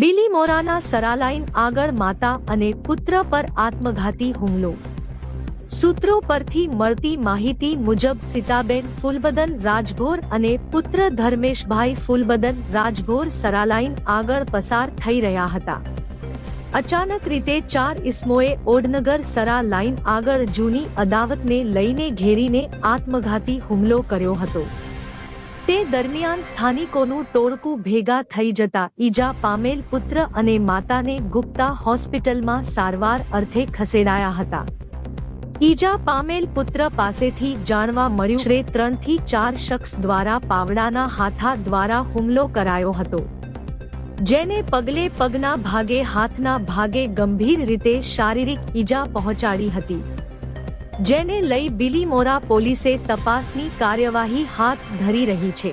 બિલીમોરાના સરાલાઇન આગળ માતા અને પુત્ર પર આત્મઘાતી હુમલો. સૂત્રો પરથી મળતી માહિતી મુજબ સીતાબેન ફૂલબદન રાજભોર અને પુત્ર ધર્મેશભાઈ ફૂલબદન રાજભોર સરાલાઇન આગળ પસાર થઈ રહ્યા હતા. અચાનક રીતે ચાર ઇસમોએ ઓડનગર સરા લાઇન આગળ જૂની અદાવતને લઈને ઘેરીને આત્મઘાતી હુમલો કર્યો હતો. તે દરમિયાન સ્થાનિકોનું ટોળકું ભેગા થઈ જતા ઈજા પામેલ પુત્ર અને માતાને ગુપ્તા હોસ્પિટલમાં સારવાર અર્થે ખસેડાયા હતા. ઈજા પામેલ પુત્ર પાસેથી જાણવા મળ્યું છે ત્રણથી ચાર શખ્સ દ્વારા પાવડાના હાથા દ્વારા હુમલો કરાયો હતો. જેને પગલે પગના ભાગે, હાથના ભાગે ગંભીર રીતે શારીરિક ઈજા પહોંચાડી હતી. જેને લઈ બિલીમોરા પોલીસે તપાસની કાર્યવાહી હાથ ધરી રહી છે.